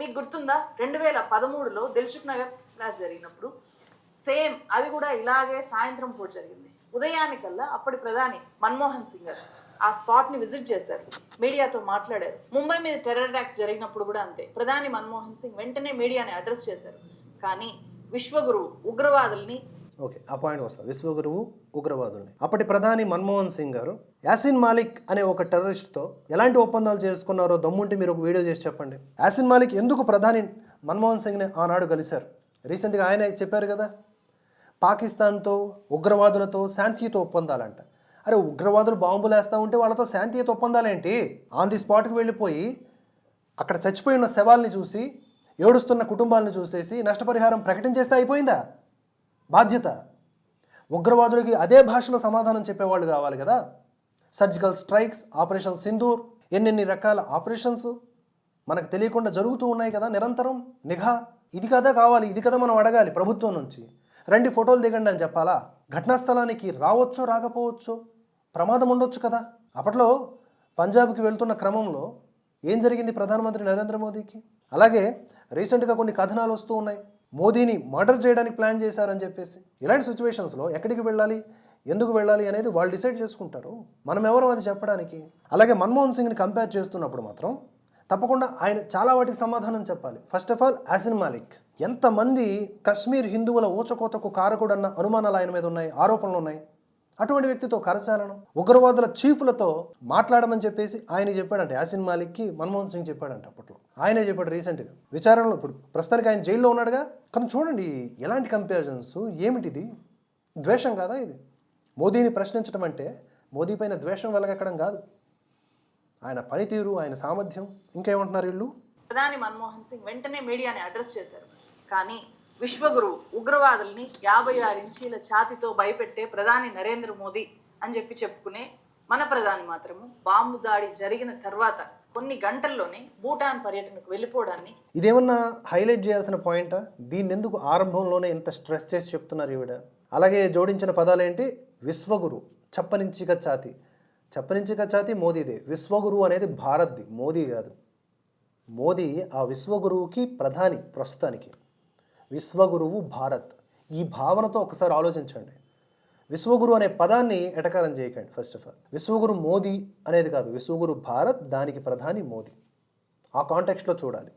మీకు గుర్తుందా? రెండు వేల పదమూడులో దిల్సుఖ్ నగర్ క్లాస్ జరిగినప్పుడు సేమ్ అది కూడా ఇలాగే సాయంత్రం పూట జరిగింది. ఉదయానికల్లా అప్పటి ప్రధాని మన్మోహన్ సింగ్ గారు ఆ స్పాట్ని విజిట్ చేశారు. మీడియాతో మాట్లాడారు. ముంబై మీద టెర్రర్ అటాక్స్ జరిగినప్పుడు కూడా అంతే. ప్రధాని మన్మోహన్ సింగ్ వెంటనే మీడియాని అడ్రస్ చేశారు. కానీ విశ్వగురువు ఉగ్రవాదుల్ని ఓకే ఆ పాయింట్ వస్తాం. విశ్వగురువు ఉగ్రవాదుల్ని. అప్పటి ప్రధాని మన్మోహన్ సింగ్ గారు యాసిన్ మాలిక్ అనే ఒక టెర్రరిస్ట్తో ఎలాంటి ఒప్పందాలు చేసుకున్నారో దమ్ముంటే మీరు ఒక వీడియో చేసి చెప్పండి. యాసిన్ మాలిక్ ఎందుకు ప్రధాని మన్మోహన్ సింగ్ని ఆనాడు కలిశారు? రీసెంట్గా ఆయన చెప్పారు కదా పాకిస్తాన్తో ఉగ్రవాదులతో శాంతియుత ఒప్పందాలంట. అరే ఉగ్రవాదులు బాంబులు వేస్తూ ఉంటే వాళ్ళతో శాంతియుత ఒప్పందాలేంటి? ఆన్ ది స్పాట్కి వెళ్ళిపోయి అక్కడ చచ్చిపోయి ఉన్న శవాల్ని చూసి ఏడుస్తున్న కుటుంబాలను చూసేసి నష్టపరిహారం ప్రకటించేస్తే అయిపోయిందా? బాధ్యత. ఉగ్రవాదులకి అదే భాషలో సమాధానం చెప్పేవాళ్ళు కావాలి కదా? సర్జికల్ స్ట్రైక్స్ ఆపరేషన్ సింధూర్ ఎన్నెన్ని రకాల ఆపరేషన్స్ మనకు తెలియకుండా జరుగుతూ ఉన్నాయి కదా నిరంతరం? నిఘా? ఇది కదా కావాలి ఇది కదా మనం అడగాలి ప్రభుత్వం నుంచి. రండి ఫోటోలు దిగండి అని చెప్పాలా? ఘటనా స్థలానికి రావచ్చో రాకపోవచ్చో? ప్రమాదం ఉండొచ్చు కదా? అప్పట్లో పంజాబ్కి వెళ్తున్న క్రమంలో ఏం జరిగింది ప్రధానమంత్రి నరేంద్ర మోదీకి? అలాగే రీసెంట్గా కొన్ని కథనాలు వస్తూ ఉన్నాయి. మోదీని మర్డర్ చేయడానికి ప్లాన్ చేశారని చెప్పేసి ఇలాంటి సిచ్యువేషన్స్లో ఎక్కడికి వెళ్ళాలి? ఎందుకు వెళ్ళాలి అనేది వాళ్ళు డిసైడ్ చేసుకుంటారు. మనం ఎవరు అది చెప్పడానికి. అలాగే మన్మోహన్ సింగ్ని కంపేర్ చేస్తున్నప్పుడు మాత్రం తప్పకుండా ఆయన చాలా వాటికి సమాధానం చెప్పాలి. First of all Yasin Malik ఎంతమంది కశ్మీర్ హిందువుల ఊచకోతకు కారకుడన్న అనుమానాలు ఆయన మీద ఉన్నాయి ఆరోపణలు ఉన్నాయి? అటువంటి వ్యక్తితో కరచాలను ఉగ్రవాదుల చీఫ్లతో మాట్లాడమని చెప్పేసి ఆయన చెప్పాడంట. యాసిన్ మాలిక్కి మన్మోహన్ సింగ్ చెప్పాడంట అప్పట్లో. ఆయనే చెప్పాడు రీసెంట్గా. విచారణలో ఇప్పుడు ప్రస్తుతానికి ఆయన జైల్లో ఉన్నాడుగా. కానీ చూడండి ఎలాంటి కంపారిజన్స్ ఏమిటిది? ద్వేషం కాదా ఇది? మోదీని ప్రశ్నించడం అంటే మోదీ పైన ద్వేషం వెలగక్కడం కాదు. ఆయన పనితీరు ఆయన సామర్థ్యం ఇంకేమంటున్నారు వీళ్ళు? ప్రధాని మన్మోహన్ సింగ్ వెంటనే మీడియాని అడ్రస్ చేశారు. కానీ విశ్వగురు ఉగ్రవాదుల్ని యాభై ఆరు ఇంచీల ఛాతితో భయపెట్టే ప్రధాని నరేంద్ర మోదీ అని చెప్పి చెప్పుకునే మన ప్రధాని మాత్రము బాంబు దాడి జరిగిన తర్వాత కొన్ని గంటల్లోనే భూటాన్ పర్యటనకు వెళ్ళిపోవడాన్ని ఇదేమన్నా హైలైట్ చేయాల్సిన పాయింటా? దీన్ని ఎందుకు ఆరంభంలోనే ఇంత స్ట్రెస్ చేసి చెప్తున్నారు ఈవిడ? అలాగే జోడించిన పదాలేంటి? విశ్వగురు చప్పనించిక ఛాతి. చప్పనించిక ఛాతి మోదీదే. విశ్వగురు అనేది భారత్ది మోదీ కాదు. మోదీ ఆ విశ్వగురువుకి ప్రధాని ప్రస్తుతానికి. విశ్వగురువు భారత్. ఈ భావనతో ఒకసారి ఆలోచించండి. విశ్వగురు అనే పదాన్ని ఎటకారం చేయకండి first of all. Vishwaguru Modi అనేది కాదు. విశ్వగురు భారత్ దానికి ప్రధాని మోదీ. ఆ కాంటెక్స్ట్లో చూడాలి.